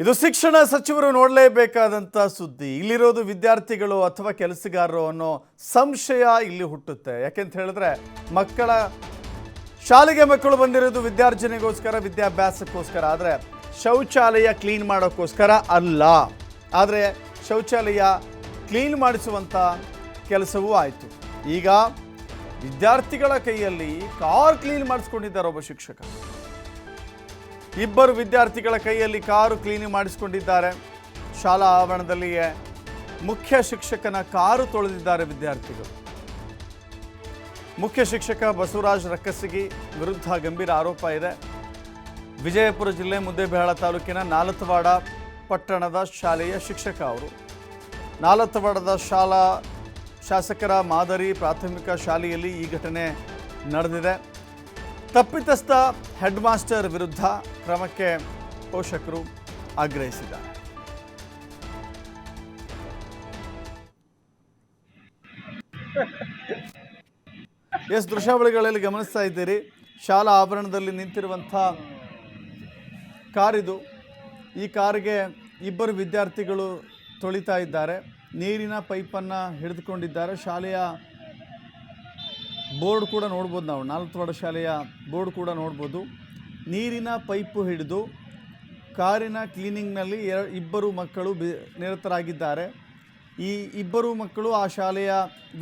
ಇದು ಶಿಕ್ಷಣ ಸಚಿವರು ನೋಡಲೇಬೇಕಾದಂಥ ಸುದ್ದಿ. ಇಲ್ಲಿರೋದು ವಿದ್ಯಾರ್ಥಿಗಳು ಅಥವಾ ಕೆಲಸಗಾರರು ಅನ್ನೋ ಸಂಶಯ ಇಲ್ಲಿ ಹುಟ್ಟುತ್ತೆ. ಯಾಕೆಂತ ಹೇಳಿದ್ರೆ ಮಕ್ಕಳ ಶಾಲೆಗೆ ಮಕ್ಕಳು ಬಂದಿರೋದು ವಿದ್ಯಾರ್ಜನೆಗೋಸ್ಕರ, ವಿದ್ಯಾಭ್ಯಾಸಕ್ಕೋಸ್ಕರ. ಆದರೆ ಶೌಚಾಲಯ ಕ್ಲೀನ್ ಮಾಡೋಕ್ಕೋಸ್ಕರ ಅಲ್ಲ. ಆದರೆ ಶೌಚಾಲಯ ಕ್ಲೀನ್ ಮಾಡಿಸುವಂಥ ಕೆಲಸವೂ ಆಯಿತು. ಈಗ ವಿದ್ಯಾರ್ಥಿಗಳ ಕೈಯಲ್ಲಿ ಕಾರ್ ಕ್ಲೀನ್ ಮಾಡಿಸ್ಕೊಂಡಿದ್ದಾರೆ ಒಬ್ಬ ಶಿಕ್ಷಕ. ಇಬ್ಬರು ವಿದ್ಯಾರ್ಥಿಗಳ ಕೈಯಲ್ಲಿ ಕಾರು ಕ್ಲೀನಿಂಗ್ ಮಾಡಿಸಿಕೊಂಡಿದ್ದಾರೆ. ಶಾಲಾ ಆವರಣದಲ್ಲಿಯೇ ಮುಖ್ಯ ಶಿಕ್ಷಕನ ಕಾರು ತೊಳೆದಿದ್ದಾರೆ ವಿದ್ಯಾರ್ಥಿಗಳು. ಮುಖ್ಯ ಶಿಕ್ಷಕ ಬಸವರಾಜ್ ರಕ್ಕಸಿಗಿ ವಿರುದ್ಧ ಗಂಭೀರ ಆರೋಪ ಇದೆ. ವಿಜಯಪುರ ಜಿಲ್ಲೆ ಮುದ್ದೇಬಿಹಾಳ ತಾಲೂಕಿನ ನಾಲತ್ವಾಡ ಪಟ್ಟಣದ ಶಾಲೆಯ ಶಿಕ್ಷಕ ಅವರು. ನಾಲತ್ವಾಡದ ಶಾಲಾ ಶಾಸಕರ ಮಾದರಿ ಪ್ರಾಥಮಿಕ ಶಾಲೆಯಲ್ಲಿ ಈ ಘಟನೆ ನಡೆದಿದೆ. ತಪ್ಪಿತಸ್ಥ ಹೆಡ್ ಮಾಸ್ಟರ್ ವಿರುದ್ಧ ಕ್ರಮಕ್ಕೆ ಪೋಷಕರು ಆಗ್ರಹಿಸಿದ್ದಾರೆ. ಎಸ್, ದೃಶ್ಯಾವಳಿಗಳಲ್ಲಿ ಗಮನಿಸ್ತಾ ಇದ್ದೀರಿ. ಶಾಲಾ ಆವರಣದಲ್ಲಿ ನಿಂತಿರುವಂಥ ಕಾರಿದು. ಈ ಕಾರಿಗೆ ಇಬ್ಬರು ವಿದ್ಯಾರ್ಥಿಗಳು ತೊಳಿತಾ ಇದ್ದಾರೆ. ನೀರಿನ ಪೈಪನ್ನು ಹಿಡಿದುಕೊಂಡಿದ್ದಾರೆ. ಶಾಲೆಯ ಬೋರ್ಡ್ ಕೂಡ ನೋಡ್ಬೋದು ನಾವು. ನಾಲ್ಕವಾಡ ಶಾಲೆಯ ಬೋರ್ಡ್ ಕೂಡ ನೋಡ್ಬೋದು. ನೀರಿನ ಪೈಪು ಹಿಡಿದು ಕಾರಿನ ಕ್ಲೀನಿಂಗ್ನಲ್ಲಿ ಎರ, ಇಬ್ಬರು ಮಕ್ಕಳು ಬಿ, ನಿರತರಾಗಿದ್ದಾರೆ. ಈ ಇಬ್ಬರು ಮಕ್ಕಳು ಆ ಶಾಲೆಯ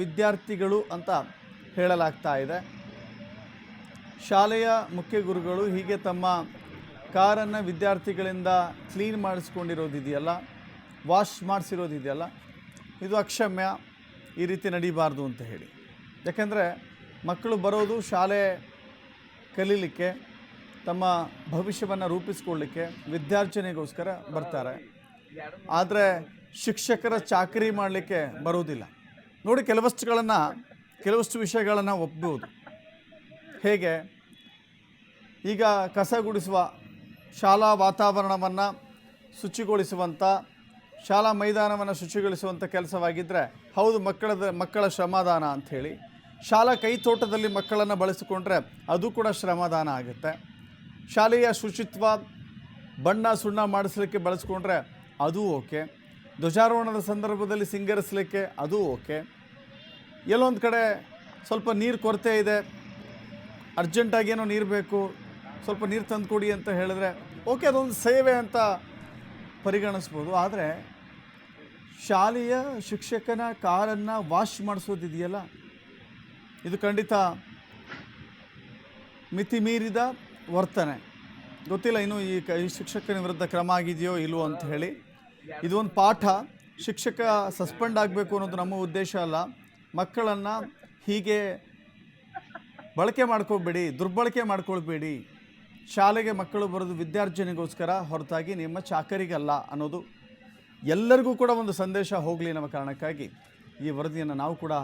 ವಿದ್ಯಾರ್ಥಿಗಳು ಅಂತ ಹೇಳಲಾಗ್ತಾ ಇದೆ. ಶಾಲೆಯ ಮುಖ್ಯ ಗುರುಗಳು ಹೀಗೆ ತಮ್ಮ ಕಾರನ್ನು ವಿದ್ಯಾರ್ಥಿಗಳಿಂದ ಕ್ಲೀನ್ ಮಾಡಿಸ್ಕೊಂಡಿರೋದಿದೆಯಲ್ಲ, ವಾಶ್ ಮಾಡಿಸಿರೋದಿದೆಯಲ್ಲ, ಇದು ಅಕ್ಷಮ್ಯ ಈ ರೀತಿ ನಡೀಬಾರ್ದು ಅಂತ ಹೇಳಿ. ಯಾಕೆಂದರೆ ಮಕ್ಕಳು ಬರೋದು ಶಾಲೆ ಕಲೀಲಿಕ್ಕೆ, ತಮ್ಮ ಭವಿಷ್ಯವನ್ನು ರೂಪಿಸ್ಕೊಳ್ಳಿಕ್ಕೆ ವಿದ್ಯಾರ್ಜನೆಗೋಸ್ಕರ ಬರ್ತಾರೆ. ಆದರೆ ಶಿಕ್ಷಕರ ಚಾಕರಿ ಮಾಡಲಿಕ್ಕೆ ಬರೋದಿಲ್ಲ ನೋಡಿ, ಕೆಲವಷ್ಟುಗಳನ್ನು, ಕೆಲವಷ್ಟು ವಿಷಯಗಳನ್ನು ಒಪ್ಬೋದು. ಹೇಗೆ? ಈಗ ಕಸ ಗುಡಿಸುವ ಶಾಲಾ ವಾತಾವರಣವನ್ನು ಶುಚಿಗೊಳಿಸುವಂಥ ಶಾಲಾ ಮೈದಾನವನ್ನು ಶುಚಿಗೊಳಿಸುವಂಥ ಕೆಲಸವಾಗಿದ್ದರೆ ಹೌದು, ಮಕ್ಕಳದ, ಮಕ್ಕಳ ಶ್ರಮದಾನ ಅಂಥೇಳಿ. ಶಾಲಾ ಕೈತೋಟದಲ್ಲಿ ಮಕ್ಕಳನ್ನು ಬಳಸಿಕೊಂಡ್ರೆ ಅದು ಕೂಡ ಶ್ರಮದಾನ ಆಗುತ್ತೆ. ಶಾಲೆಯ ಶುಚಿತ್ವ, ಬಣ್ಣ ಸುಣ್ಣ ಮಾಡಿಸ್ಲಿಕ್ಕೆ ಬಳಸ್ಕೊಂಡ್ರೆ ಅದು ಓಕೆ. ಧ್ವಜಾರೋಹಣದ ಸಂದರ್ಭದಲ್ಲಿ ಸಿಂಗರಿಸಲಿಕ್ಕೆ ಅದು ಓಕೆ. ಎಲ್ಲೊಂದು ಕಡೆ ಸ್ವಲ್ಪ ನೀರು ಕೊರತೆ ಇದೆ. ಅರ್ಜೆಂಟಾಗಿ ಏನೋ ನೀರು ಬೇಕು, ಸ್ವಲ್ಪ ನೀರು ತಂದುಕೊಡಿ ಅಂತ ಹೇಳಿದ್ರೆ ಓಕೆ, ಅದೊಂದು ಸೇವೆ ಅಂತ ಪರಿಗಣಿಸ್ಬೋದು. ಆದರೆ ಶಾಲೆಯ ಶಿಕ್ಷಕನ ಕಾರನ್ನು ವಾಶ್ ಮಾಡಿಸೋದಿದೆಯಲ್ಲ ಇದು ಖಂಡಿತ ಮಿತಿ ಮೀರಿದ ವರ್ತನೆ. ಗೊತ್ತಿಲ್ಲ ಇನ್ನು ಈ ಕ, ಈ ಶಿಕ್ಷಕನ ವಿರುದ್ಧ ಕ್ರಮ ಆಗಿದೆಯೋ ಇಲ್ವೋ ಅಂತ ಹೇಳಿ. ಇದು ಒಂದು ಪಾಠ. ಶಿಕ್ಷಕ ಸಸ್ಪೆಂಡ್ ಆಗಬೇಕು ಅನ್ನೋದು ನಮ್ಮ ಉದ್ದೇಶ ಅಲ್ಲ. ಮಕ್ಕಳನ್ನು ಹೀಗೆ ಬಳಕೆ ಮಾಡ್ಕೋಬೇಡಿ, ದುರ್ಬಳಕೆ ಮಾಡ್ಕೊಳ್ಬೇಡಿ. ಶಾಲೆಗೆ ಮಕ್ಕಳು ಬರೋದು ವಿದ್ಯಾರ್ಜನೆಗೋಸ್ಕರ ಹೊರತಾಗಿ ನಿಮ್ಮ ಚಾಕರಿಗಲ್ಲ ಅನ್ನೋದು ಎಲ್ಲರಿಗೂ ಕೂಡ ಒಂದು ಸಂದೇಶ ಹೋಗಲಿ ನಮ್ಮ ಕಾರಣಕ್ಕಾಗಿ. ಈ ವರದಿಯನ್ನು ನಾವು ಕೂಡ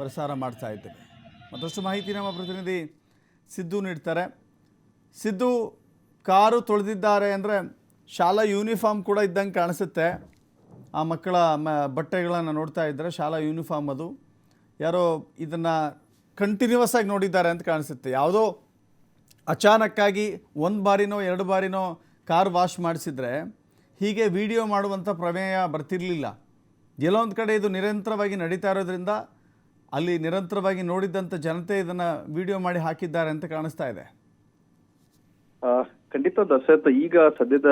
ಪ್ರಸಾರ ಮಾಡ್ತಾ ಇದ್ದೇವೆ. ಮತ್ತಷ್ಟು ಮಾಹಿತಿ ನಮ್ಮ ಪ್ರತಿನಿಧಿ ಸಿದ್ದು ನೀಡ್ತಾರೆ. ಸಿದ್ದು, ಕಾರು ತೊಳೆದಿದ್ದಾರೆ ಅಂದರೆ ಶಾಲಾ ಯೂನಿಫಾರ್ಮ್ ಕೂಡ ಇದ್ದಂಗೆ ಕಾಣಿಸುತ್ತೆ. ಆ ಮಕ್ಕಳ ಮ, ಬಟ್ಟೆಗಳನ್ನು ನೋಡ್ತಾ ಇದ್ದರೆ ಶಾಲಾ ಯೂನಿಫಾರ್ಮ್ ಅದು. ಯಾರೋ ಇದನ್ನು ಕಂಟಿನ್ಯೂಸ್ ಆಗಿ ನೋಡಿದ್ದಾರೆ ಅಂತ ಕಾಣಿಸುತ್ತೆ. ಯಾವುದೋ ಅಚಾನಕ್ಕಾಗಿ ಒಂದು ಬಾರಿನೋ, ಎರಡು ಬಾರಿನೋ ಕಾರ್ ವಾಶ್ ಮಾಡಿಸಿದ್ರೆ ಹೀಗೆ ವಿಡಿಯೋ ಮಾಡುವಂಥ ಪ್ರಮೇಯ ಬರ್ತಿರಲಿಲ್ಲ. ಎಲ್ಲೊಂದು ಕಡೆ ಇದು ನಿರಂತರವಾಗಿ ನಡೀತಾ ಇರೋದ್ರಿಂದ ಅಲ್ಲಿ ನಿರಂತರವಾಗಿ ನೋಡಿದ್ದಂಥ ಜನತೆ ಇದನ್ನ ವಿಡಿಯೋ ಮಾಡಿ ಹಾಕಿದ್ದಾರೆ ಅಂತ ಕಾಣಿಸ್ತಾ ಇದೆ. ಖಂಡಿತ ದಶರಥ, ಈಗ ಸದ್ಯದ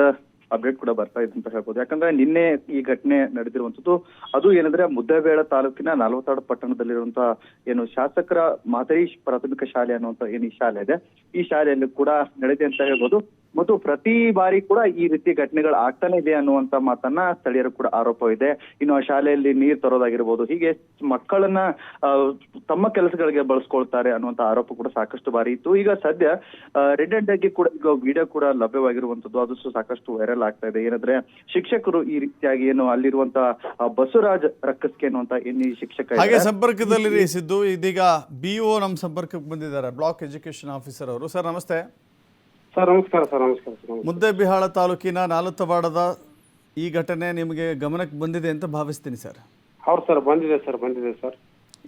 ಅಪ್ಡೇಟ್ ಕೂಡ ಬರ್ತಾ ಇದೆ ಅಂತ ಹೇಳ್ಬೋದು. ಯಾಕಂದ್ರೆ ನಿನ್ನೆ ಈ ಘಟನೆ ನಡೆದಿರುವಂತದ್ದು ಅದು ಏನಂದ್ರೆ ಮುದ್ದೇಬೇಳ ತಾಲೂಕಿನ ನಲವತ್ತಾಡು ಪಟ್ಟಣದಲ್ಲಿರುವಂತಹ ಏನು ಶಾಸಕರ ಮಾದರಿ ಪ್ರಾಥಮಿಕ ಶಾಲೆ ಅನ್ನುವಂತ ಏನು ಈ ಶಾಲೆ ಇದೆ. ಈ ಶಾಲೆಯಲ್ಲಿ ಕೂಡ ನಡೆದಿದೆ ಅಂತ ಹೇಳ್ಬೋದು. ಮತ್ತು ಪ್ರತಿ ಬಾರಿ ಕೂಡ ಈ ರೀತಿ ಘಟನೆಗಳು ಆಗ್ತಾನೆ ಇದೆ ಅನ್ನುವಂತ ಮಾತನ್ನ ಸ್ಥಳೀಯರು ಕೂಡ ಆರೋಪವಿದೆ ಇನ್ನು ಆ ಶಾಲೆಯಲ್ಲಿ ನೀರು ತರೋದಾಗಿರ್ಬೋದು, ಹೀಗೆ ಮಕ್ಕಳನ್ನ ತಮ್ಮ ಕೆಲಸಗಳಿಗೆ ಬಳಸ್ಕೊಳ್ತಾರೆ ಅನ್ನುವಂತ ಆರೋಪ ಕೂಡ ಸಾಕಷ್ಟು ಬಾರಿ ಇತ್ತು. ಈಗ ಸದ್ಯ ರೆಡ್ ಆಗಿ ಕೂಡ ಈಗ ವಿಡಿಯೋ ಕೂಡ ಲಭ್ಯವಾಗಿರುವಂತದ್ದು, ಅದು ಸಾಕಷ್ಟು ವೈರಲ್ ಆಗ್ತಾ ಇದೆ. ಏನಂದ್ರೆ, ಶಿಕ್ಷಕರು ಈ ರೀತಿಯಾಗಿ ಏನು ಅಲ್ಲಿರುವಂತ ಬಸವರಾಜ್ ರಕ್ಕಸ್ಕೆ ಅನ್ನುವಂತ ಈ ಶಿಕ್ಷಕ ಹಾಗೆ ಸಂಪರ್ಕದಲ್ಲಿ ಸಿದ್ದು. ಇದೀಗ ಬಿಒ ನಮ್ಮ ಸಂಪರ್ಕಕ್ಕೆ ಬಂದಿದ್ದಾರೆ, ಬ್ಲಾಕ್ ಎಜುಕೇಶನ್ ಆಫೀಸರ್ ಅವರು. ಸರ್, ನಮಸ್ತೆ. ಸರ್ ನಮಸ್ಕಾರ ಸರ್ ನಮಸ್ಕಾರ ಸರ್ ನಮಸ್ಕಾರ. ಮುದ್ದೇಬಿಹಾಳ ತಾಲೂಕಿನ ನಾಲತವಾಡದ ಈ ಘಟನೆ ನಿಮಗೆ ಗಮನಕ್ಕೆ ಬಂದಿದೆ ಅಂತ ಭಾವಿಸ್ತೀನಿ ಸರ್. ಹೌದು ಸರ್ ಬಂದಿದೆ ಸರ್ ಬಂದಿದೆ ಸರ್.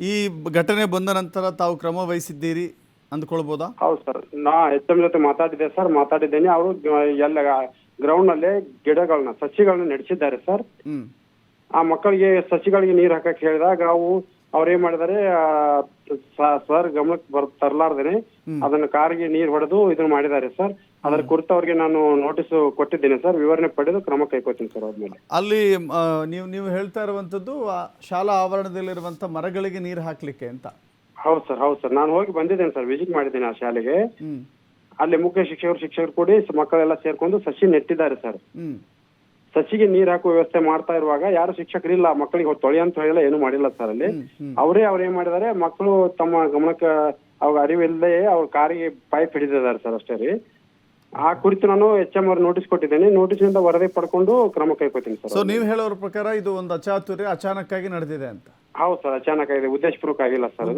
ಈ ಘಟನೆ ಬಂದ ನಂತರ ತಾವು ಕ್ರಮ ವಹಿಸಿದ್ದೀರಿ ಅಂದ್ಕೊಳ್ಬೋದಾ? ಹೌದು ಸರ್ ನಾ ಎಚ್ ಎಂ ಜೊತೆ ಮಾತಾಡಿದ್ದೆ ಸರ್ ಮಾತಾಡಿದ್ದೇನೆ. ಅವರು ಎಲ್ಲ ಗ್ರೌಂಡ್ನಲ್ಲಿ ಗಿಡಗಳನ್ನ ಸಸಿಗಳನ್ನ ನಡೆಸಿದ್ದಾರೆ ಸರ್. ಆ ಮಕ್ಕಳಿಗೆ ಸಸಿಗಳಿಗೆ ನೀರು ಹಾಕಕ್ ಹೇಳಿದಾಗ ಅವು ಅವ್ರ ಏನ್ ಮಾಡಿದಾರೆ ಸರ್ ಗಮನಕ್ಕೆ ಬರ್ ತರಲಾರ್ದೇನೆ ಅದನ್ನ ಕಾರಿಗೆ ನೀರ್ ಹೊಡೆದು ಇದನ್ನ ಮಾಡಿದ್ದಾರೆ ಸರ್. ಅದರ ಕುರಿತು ಅವ್ರಿಗೆ ನಾನು ನೋಟಿಸ್ ಕೊಟ್ಟಿದ್ದೇನೆ ಸರ್. ವಿವರಣೆ ಪಡೆದು ಕ್ರಮ ಕೈಗೊಳ್ತೀನಿ ಸರ್ ಅದ್ಮೇಲೆ. ಅಲ್ಲಿ ಆ, ನೀವು ನೀವು ಹೇಳ್ತಾ ಇರುವಂತದ್ದು ಆ ಶಾಲಾ ಆವರಣದಲ್ಲಿರುವಂತ ಮರಗಳಿಗೆ ನೀರು ಹಾಕ್ಲಿಕ್ಕೆ ಅಂತ. ಹೌದು ಸರ್ ಹೌದು ಸರ್. ನಾನು ಹೋಗಿ ಬಂದಿದ್ದೇನೆ ಸರ್ ವಿಸಿಟ್ ಮಾಡಿದ್ದೇನೆ ಆ ಶಾಲೆಗೆ. ಅಲ್ಲಿ ಮುಖ್ಯ ಶಿಕ್ಷಕರು ಶಿಕ್ಷಕರು ಕೂಡಿ ಸ- ಮಕ್ಕಳೆಲ್ಲ ಸೇರ್ಕೊಂಡು ಸಸಿ ನೆಟ್ಟಿದ್ದಾರೆ ಸರ್. ಸಸಿಗೆ ನೀರ್ ಹಾಕುವ ವ್ಯವಸ್ಥೆ ಮಾಡ್ತಾ ಇರುವಾಗ ಯಾರು ಶಿಕ್ಷಕರಿಲ್ಲ ಮಕ್ಕಳಿಗೆ ತೊಳೆ ತೊಳಿ ಅಂತ ಹೇಳಿಲ್ಲ ಏನು ಮಾಡಿಲ್ಲ ಸರ್ ಅಲ್ಲಿ. ಅವರೇ ಅವ್ರ ಏನ್ ಮಾಡಿದಾರೆ ಮಕ್ಕಳು ತಮ್ಮ ಗಮನಕ್ಕೆ ಅವಾಗ ಅರಿವಿಲ್ಲದೆ ಅವ್ರ ಕಾರಿಗೆ ಪೈಪ್ ಹಿಡಿದಿದ್ದಾರೆ ಸರ್ ಅಷ್ಟೇ ರೀ. ಆ ಕುರಿತು ನಾನು ಎಚ್ ಎಂ ಅವ್ರ ನೋಟಿಸ್ ಕೊಟ್ಟಿದ್ದೇನೆ. ನೋಟಿಸ್ನಿಂದ ವರದಿ ಪಡ್ಕೊಂಡು ಕ್ರಮ ಕೈಕೊತೀನಿ ಸರ್ ಸೊ ನೀವು ಹೇಳೋರ ಪ್ರಕಾರ ಇದು ಒಂದು ಅಚಾತುರ್ಯ ಆಗಿ ನಡೆದಿದೆ ಅಂತ? ಹೌದು ಸರ್ ಅಚಾನಕ್ ಆಗಿದೆ ಉದ್ದೇಶಪೂರ್ವಕ ಆಗಿಲ್ಲ ಸರ್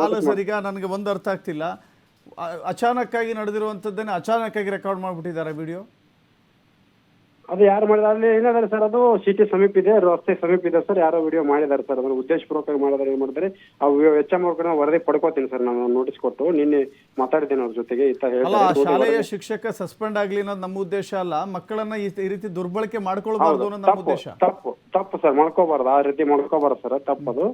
ಅಲ್ಲ ಸರ್ ಈಗ ನನಗೆ ಒಂದು ಅರ್ಥ ಆಗ್ತಿಲ್ಲ. ಅ- ಅಚಾನಕ್ಕಾಗಿ ನಡೆದಿರುವಂಥದ್ದನ್ನೇ ಆಗಿ ರೆಕಾರ್ಡ್ ಮಾಡಿಬಿಟ್ಟಿದ್ದಾರೆ ವಿಡಿಯೋ ಅದು ಯಾರು ಮಾಡಿದಾರೆ ಅಲ್ಲಿ ಏನಾದ್ರೆ ಸರ್ ಅದು ಸಿಟಿ ಸಮೀಪ ಇದೆ ರಸ್ತೆ ಸಮೀಪ ಇದೆ ಸರ್ ಯಾರೋ ವಿಡಿಯೋ ಮಾಡಿದ್ದಾರೆ ಸರ್ ಅದನ್ನು ಉದ್ದೇಶಪೂರ್ವಕವಾಗಿ ಮಾಡಿದ್ರೆ ಏನ್ ಮಾಡಿದ್ರೆ ಅವು ಎಚ್ ಎಂ ಅವ್ರ ವರದಿ ಪಡ್ಕೋತೀನಿ ಸರ್ ನಾನು ನೋಟಿಸ್ ಕೊಟ್ಟು ನಿನ್ನೆ ಮಾತಾಡಿದ್ದೇನೆ ಅವ್ರ ಜೊತೆಗೆ ಈ ತರ ಅಲ್ಲ ಆ ಶಾಲೆಯ ಶಿಕ್ಷಕ ಸಸ್ಪೆಂಡ್ ಆಗ್ಲಿ ಅನ್ನೋದು ನಮ್ಮ ಉದ್ದೇಶ ಅಲ್ಲ ಮಕ್ಕಳನ್ನ ಈ ಈ ರೀತಿ ದುರ್ಬಳಕೆ ಮಾಡ್ಕೊಳ್ಬಾರ್ದು ಅನ್ನೋದು ನಮ್ಮ ತಪ್ಪು ಉದ್ದೇಶ. ತಪ್ಪು ತಪ್ಪು ಸರ್ ಮಾಡ್ಕೋಬಾರ್ದು ಆ ರೀತಿ ಮಾಡ್ಕೋಬಾರ್ದು ಸರ್ ತಪ್ಪದು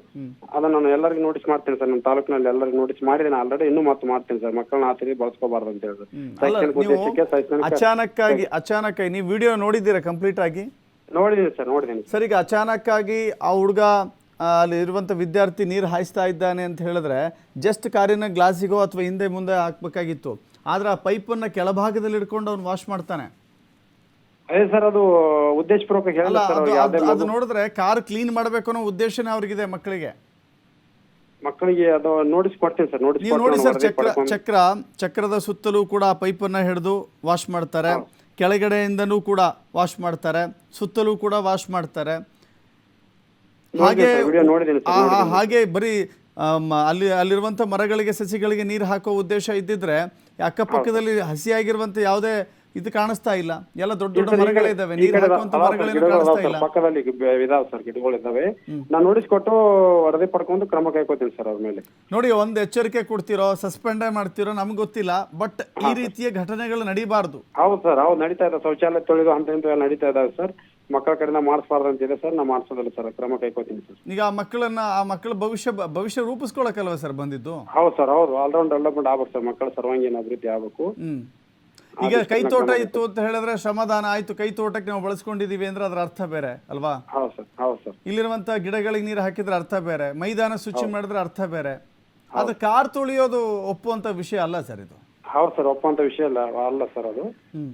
ಅದನ್ನ ನಾನು ಎಲ್ಲರಿಗೂ ನೋಟಿಸ್ ಮಾಡ್ತೇನೆ ಸರ್ ನಮ್ಮ ತಾಲೂಕಿನಲ್ಲಿ ಎಲ್ಲರಿಗೂ ನೋಟಿಸ್ ಮಾಡಿದ್ದೇನೆ ಆಲ್ರೆಡಿ ಇನ್ನೂ ಮತ್ತೆ ಮಾಡ್ತೇನೆ ಸರ್ ಮಕ್ಕಳನ್ನ ಆ ರೀತಿ ಬಳಸ್ಕೋಬಾರ್ದು ಅಂತ ಹೇಳಿದ್ರೆ ಅಲ್ಲ ಶೈಕ್ಷಣಿಕ ನೀವು ಉದ್ದೇಶಕ್ಕೆ ಶೈಕ್ಷಣಿಕ ಅಚಾನಕ್ಕಾಗಿ ಅಚಾನಕ್ಕಾಗಿ ನೀವು ವಿಡಿಯೋ ನೋಡಿದ್ದೀರಾ ಕಂಪ್ಲೀಟ್ ಆಗಿ? ನೋಡಿದ್ದೀನಿ ಸರ್ ನೋಡಿದ್ದೀನಿ ಸರ್ ಈಗ ಅಚಾನಕ್ಕಾಗಿ ಆ ಹುಡುಗ ಅಲ್ಲಿ ಇರುವಂಥ ವಿದ್ಯಾರ್ಥಿ ನೀರು ಹಾಯಿಸ್ತಾ ಇದ್ದಾನೆ ಅಂತ ಹೇಳಿದ್ರೆ ಜಸ್ಟ್ ಕಾರಿನ ಗ್ಲಾಸಿಗೋ ಅಥವಾ ಹಿಂದೆ ಮುಂದೆ ಹಾಕ್ಬೇಕಾಗಿತ್ತು. ಆದ್ರೆ ಆ ಪೈಪನ್ನು ಕೆಳಭಾಗದಲ್ಲಿ ಇಟ್ಕೊಂಡು ಅವ್ನು ವಾಶ್ ಮಾಡ್ತಾನೆ. ಅದೇ ಸರ್ ಅದು ಉದ್ದೇಶಪೂರ್ವಕ ಅಲ್ಲ ಅದು ಅದು- ಅದು ನೋಡಿದ್ರೆ ಕಾರ್ ಕ್ಲೀನ್ ಮಾಡಬೇಕು ಅನ್ನೋ ಉದ್ದೇಶನೇ ಅವ್ರಿಗಿದೆ ಮಕ್ಕಳಿಗೆ. ಮಕ್ಕಳಿಗೆ ಅದು ನೋಟಿಸ್ ಕೊಡ್ತೀನಿ ಸರ್ ನೋಟಿಸ್ ನೀವು ನೋಡಿ ಸರ್ ಚಕ್ರ ಚಕ್ರ ಚಕ್ರದ ಸುತ್ತಲೂ ಕೂಡ ಆ ಪೈಪನ್ನು ಹಿಡಿದು ವಾಶ್ ಮಾಡ್ತಾರೆ. ಕೆಳಗಡೆಯಿಂದನೂ ಕೂಡ ವಾಶ್ ಮಾಡ್ತಾರೆ ಸುತ್ತಲೂ ಕೂಡ ವಾಶ್ ಮಾಡ್ತಾರೆ. ಹಾಗೆ ಹಾಗೆ ಬರೀ ಅಲ್ಲಿ ಅಲ್ಲಿರುವಂತ ಮರಗಳಿಗೆ ಸಸಿಗಳಿಗೆ ನೀರು ಹಾಕೋ ಉದ್ದೇಶ ಇದ್ದಿದ್ರೆ ಅಕ್ಕಪಕ್ಕದಲ್ಲಿ ಹಸಿಯಾಗಿರುವಂಥ ಯಾವುದೇ ಇದು ಕಾಣಿಸ್ತಾ ಇಲ್ಲ. ಎಲ್ಲ ದೊಡ್ಡ ದೊಡ್ಡ ಮರಗಳಿದ್ದಾವೆ ನೀರು ಮರಗಳೇನು ಕಾಣಿಸ್ತಾ ಇಲ್ಲ. ಪಕ್ಕದಲ್ಲಿ ಇದಾವೆ ಸರ್ ಗಿಡಗಳಿದ್ದಾವೆ ನಾನು ನೋಟಿಸ್ ಕೊಟ್ಟು ವರದಿ ಪಡ್ಕೊಂಡು ಕ್ರಮ ಕೈಕೋತೀನಿ ಸರ್ ಅವ್ರ ಮೇಲೆ. ನೋಡಿ ಒಂದು ಎಚ್ಚರಿಕೆ ಕೊಡ್ತಿರೋ ಸಸ್ಪೆಂಡ್ ಮಾಡ್ತಿರೋ ನಮ್ಗೆ ಗೊತ್ತಿಲ್ಲ. ಬಟ್ ಈ ರೀತಿಯ ಘಟನೆಗಳು ನಡೀಬಾರ್ದು. ಹೌದು ಸರ್ ಹೌದು ನಡೀತಾ ಇದೆ. ಶೌಚಾಲಯ ತೊಳೆದು ಅಂತ ಇಂತ ಎಲ್ಲ ನಡೀತಾ ಇದಾವೆ ಸರ್. ಮಕ್ಕಳ ಕಡೆಯಿಂದ ಮಾಡಿಸ್ಬಾರ್ದು ಅಂತ ಇದೆ ಸರ್. ನಾ ಮಾಡಿಸೋದಿಲ್ಲ ಸರ್. ಕ್ರಮ ಕೈಕೋತೀನಿ ಸರ್. ಈಗ ಆ ಮಕ್ಕಳನ್ನ ಆ ಮಕ್ಕಳ ಭವಿಷ್ಯ ಭವಿಷ್ಯ ರೂಪಿಸ್ಕೊಳಕಲ್ವ ಸರ್ ಬಂದಿದ್ದು? ಹೌದು ಸರ್ ಹೌದು. ಆಲ್ರೌಂಡ್ ಡೆವಲಪ್ಮೆಂಟ್ ಆಗ್ಬೇಕು ಸರ್. ಮಕ್ಕಳ ಸರ್ವಾಂಗೀಣ ಅಭಿವೃದ್ಧಿ ಆಗ್ಬೇಕು. ಈಗ ಕೈ ತೋಟ ಇತ್ತು ಅಂತ ಹೇಳಿದ್ರೆ ಶ್ರಮದಾನ ಆಯ್ತು ಕೈ ತೋಟಕ್ಕೆ ನಾವು ಬಳಸ್ಕೊಂಡಿದೀವಿ ಅಂದ್ರೆ ಅದರ ಅರ್ಥ ಬೇರೆ ಅಲ್ವಾ? ಹೌದು ಸರ್ ಹೌದು ಸರ್. ಇಲ್ಲಿರುವಂತ ಗಿಡಗಳಿಗೆ ನೀರು ಹಾಕಿದ್ರೆ ಅರ್ಥ ಬೇರೆ ಮೈದಾನ ಶುಚಿ ಮಾಡಿದ್ರೆ ಅರ್ಥ ಬೇರೆ. ಆದ್ರೆ ಕಾರ್ ತುಳಿಯೋದು ಒಪ್ಪುವಂತ ವಿಷಯ ಅಲ್ಲ ಸರ್ ಇದು? ಹೌದು ಸರ್ ಒಪ್ಪಂತ ವಿಷಯ ಅಲ್ಲ ಅಲ್ಲ ಸರ್ ಅದು. ಹ್ಮ್.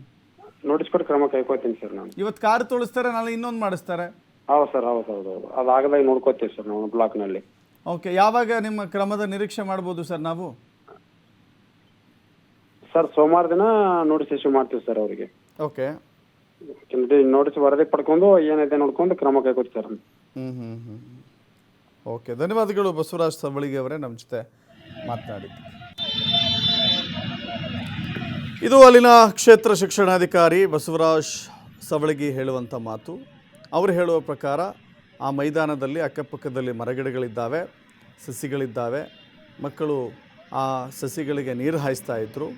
ನೋಟಿಸ್ ಕೊಟ್ಟು ಕ್ರಮ ಕೈಕೋತೀನಿ ಸರ್ ನಾನು. ಇವತ್ತು ಕಾರ್ ತುಳಿಸ್ತಾರೆ ನಾಳೆ ಇನ್ನೊಂದು ಮಾಡಿಸ್ತಾರೆ? ಹೌದು ಸರ್ ಹೌದು ಹೌದು ಹೌದು. ಅದಾಗದಾಗ ನೋಡ್ಕೋತೀವಿ ಸರ್ ನಾವು ಬ್ಲಾಕ್ನಲ್ಲಿ. ಓಕೆ ಯಾವಾಗ ನಿಮ್ಮ ಕ್ರಮದ ನಿರೀಕ್ಷೆ ಮಾಡ್ಬೋದು ಸರ್ ನಾವು? ಸರ್ ಸೋಮವಾರ ದಿನ ನೋಟಿಸ್ ಇಶ್ಯೂ ಮಾಡ್ತೀವಿ ಸರ್ ಅವರಿಗೆ. ಓಕೆ ನೋಟಿಸ್ ವರದಿ ಪಡ್ಕೊಂಡು ಏನಿದೆ ನೋಡ್ಕೊಂಡು ಕ್ರಮ ಕೈಗೊಳ್ಳಿ ಸರ್. ಹ್ಮ್ ಹ್ಮ್ ಹ್ಮ್ ಓಕೆ ಧನ್ಯವಾದಗಳು ಬಸವರಾಜ್ ಸವಳಿಗೆ ಅವರೇ ನಮ್ಮ ಜೊತೆ ಮಾತನಾಡಿದ್ದು ಇದು ಅಲ್ಲಿನ ಕ್ಷೇತ್ರ ಶಿಕ್ಷಣಾಧಿಕಾರಿ ಬಸವರಾಜ್ ಸವಳಗಿ ಹೇಳುವಂಥ ಮಾತು. ಅವರು ಹೇಳುವ ಪ್ರಕಾರ ಆ ಮೈದಾನದಲ್ಲಿ ಅಕ್ಕಪಕ್ಕದಲ್ಲಿ ಮರಗಿಡಗಳಿದ್ದಾವೆ ಸಸಿಗಳಿದ್ದಾವೆ. ಮಕ್ಕಳು ಆ ಸಸಿಗಳಿಗೆ ನೀರು ಹಾಯಿಸ್ತಾ ಇದ್ದರು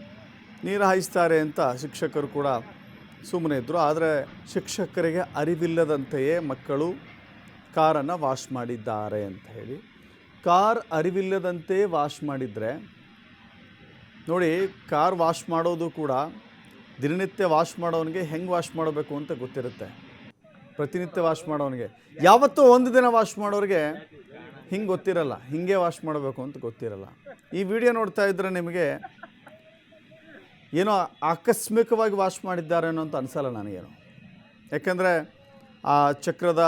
ನೀರು ಹಾಯಿಸ್ತಾರೆ ಅಂತ ಶಿಕ್ಷಕರು ಕೂಡ ಸುಮ್ಮನೆ ಇದ್ದರು ಆದರೆ ಶಿಕ್ಷಕರಿಗೆ ಅರಿವಿಲ್ಲದಂತೆಯೇ ಮಕ್ಕಳು ಕಾರನ್ನು ವಾಶ್ ಮಾಡಿದ್ದಾರೆ ಅಂತ ಹೇಳಿ. ಕಾರ್ ಅರಿವಿಲ್ಲದಂತೆ ವಾಶ್ ಮಾಡಿದರೆ, ನೋಡಿ ಕಾರ್ ವಾಶ್ ಮಾಡೋದು ಕೂಡ ದಿನನಿತ್ಯ ವಾಶ್ ಮಾಡೋನಿಗೆ ಹೆಂಗೆ ವಾಶ್ ಮಾಡಬೇಕು ಅಂತ ಗೊತ್ತಿರುತ್ತೆ. ಪ್ರತಿನಿತ್ಯ ವಾಶ್ ಮಾಡೋನಿಗೆ ಯಾವತ್ತೂ ಒಂದು ದಿನ ವಾಶ್ ಮಾಡೋರಿಗೆ ಹಿಂಗೆ ಗೊತ್ತಿರಲ್ಲ, ಹಿಂಗೆ ವಾಶ್ ಮಾಡಬೇಕು ಅಂತ ಗೊತ್ತಿರಲ್ಲ. ಈ ವಿಡಿಯೋ ನೋಡ್ತಾ ಇದ್ದರೆ ನಿಮಗೆ ಏನೋ ಆಕಸ್ಮಿಕವಾಗಿ ವಾಶ್ ಮಾಡಿದ್ದಾರೆ ಅನ್ನೋ ಅಂತ ಅನಿಸಲ್ಲ ನನಗೇನು. ಯಾಕೆಂದರೆ ಆ ಚಕ್ರದ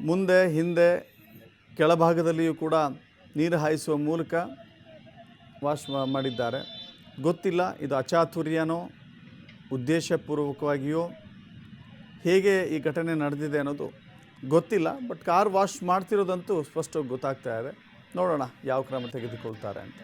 ಮುಂದೆ, ಹಿಂದೆ, ಕೆಳಭಾಗದಲ್ಲಿಯೂ ಕೂಡ ನೀರು ಹಾಯಿಸುವ ಮೂಲಕ ವಾಶ್ ಮಾಡಿದ್ದಾರೆ. ಗೊತ್ತಿಲ್ಲ ಇದು ಅಚಾತುರ್ಯನೋ, ಉದ್ದೇಶಪೂರ್ವಕವಾಗಿಯೋ ಹೇಗೆ ಈ ಘಟನೆ ನಡೆದಿದೆ ಅನ್ನೋದು ಗೊತ್ತಿಲ್ಲ. ಬಟ್ ಕಾರ್ ವಾಶ್ ಮಾಡ್ತಿರೋದಂತೂ ಸ್ಪಷ್ಟವಾಗಿ ಗೊತ್ತಾಗ್ತಾ ಇದೆ. ನೋಡೋಣ ಯಾವ ಕ್ರಮ ತೆಗೆದುಕೊಳ್ತಾರೆ ಅಂತ.